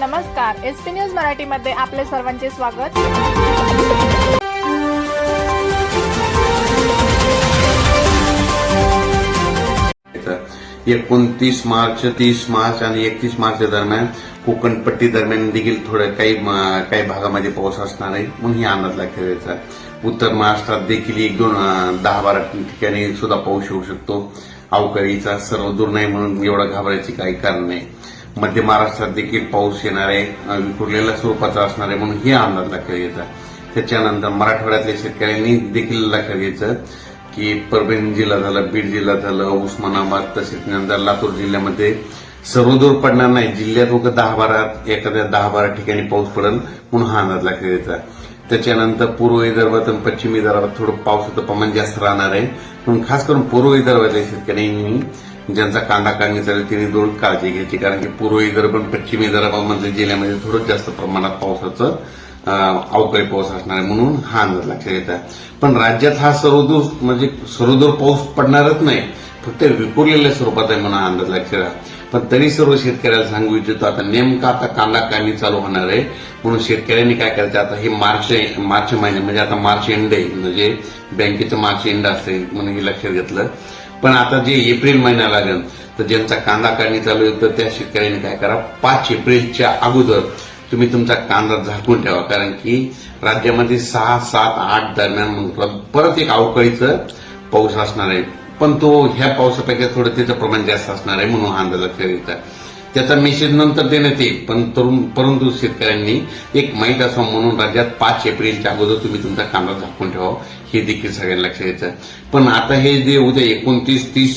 नमस्कार S P news मराठीमध्ये आपले सर्वांचे स्वागत. एकोणतीस मार्च तीस मार्च आणि एकतीस मार्च दरम्यान कोकणपट्टी दरम्यान देखील थोडं काही काही भागामध्ये पाऊस असणार आहे म्हणून ही अंदाज लक्षात उत्तर महाराष्ट्रात देखील एक दोन दहा बारा ठिकाणी सुद्धा पाऊस येऊ शकतो. अवकाळीचा सर्व दूर नाही म्हणून एवढं घाबरायची काही कारण नाही. मध्य महाराष्ट्रात देखील पाऊस येणार आहे विखुरलेल्या स्वरूपाचा असणार आहे म्हणून हे अंदाज लक्षात घ्यायचा त्याच्यानंतर मराठवाड्यातल्या शेतकऱ्यांनी देखील लक्षात घ्यायचं की परभणी जिल्हा झाला बीड जिल्हा झालं उस्मानाबाद तसेच नंतर लातूर जिल्ह्यामध्ये सर्वदूर पडणार नाही. जिल्ह्यात उगा दहा बारा एखाद्या दहा बारा ठिकाणी पाऊस पडेल म्हणून हा अंदाज लक्षात घ्यायचा त्याच्यानंतर पूर्व विदर्भात आणि पश्चिम विदर्भात थोडं पावसाचं प्रमाण जास्त राहणार आहे. म्हणून खास करून पूर्व विदर्भातल्या शेतकऱ्यांनी ज्यांचा कांदा काढणी चालेल त्यांनी दोन काळजी घ्यायची. कारण की पूर्व विदर्भ पश्चिम विदर्भामधल्या जिल्ह्यामध्ये थोडं जास्त प्रमाणात पावसाचं अवकाळी पाऊस असणार आहे म्हणून हा अंदाज लक्षात घेता पण राज्यात हा सर्वदूर म्हणजे सर्वदूर पाऊस पडणारच नाही. फक्त विखुरलेल्या स्वरूपात आहे म्हणून हा अंदाज लक्षात राहा. पण तरी सर्व शेतकऱ्याला सांगू इच्छितो आता नेमका आता कांदा काढणी चालू होणार आहे. म्हणून शेतकऱ्यांनी काय करायचं आता हे मार्च मार्च महिने म्हणजे आता मार्च एंड आहे. म्हणजे बँकेचं मार्च एंड असेल म्हणून हे लक्षात घेतलं. पण आता जे एप्रिल महिना लागेल तर ज्यांचा कांदा काढणी चालू आहे तर त्या शेतकऱ्यांनी काय करा पाच एप्रिलच्या अगोदर तुम्ही तुमचा कांदा झाकून ठेवा. कारण की राज्यामध्ये सहा सात आठ दरम्यान मग परत एक अवकाळीचं पाऊस असणार आहे. पण तो ह्या पावसापेक्षा थोडं त्याचं प्रमाण जास्त असणार आहे म्हणून हा अंदाज लक्षात घ्यायचा त्याचा मेसेज नंतर देण्यात येईल. पण तरुण परंतु शेतकऱ्यांनी एक माहीत असावं म्हणून राज्यात पाच एप्रिलच्या अगोदर तुम्ही तुमचा कांदा झाकून ठेवा. हे देखील सगळ्यांना लक्षात घ्यायचं पण आता हे जे उद्या एकोणतीस तीस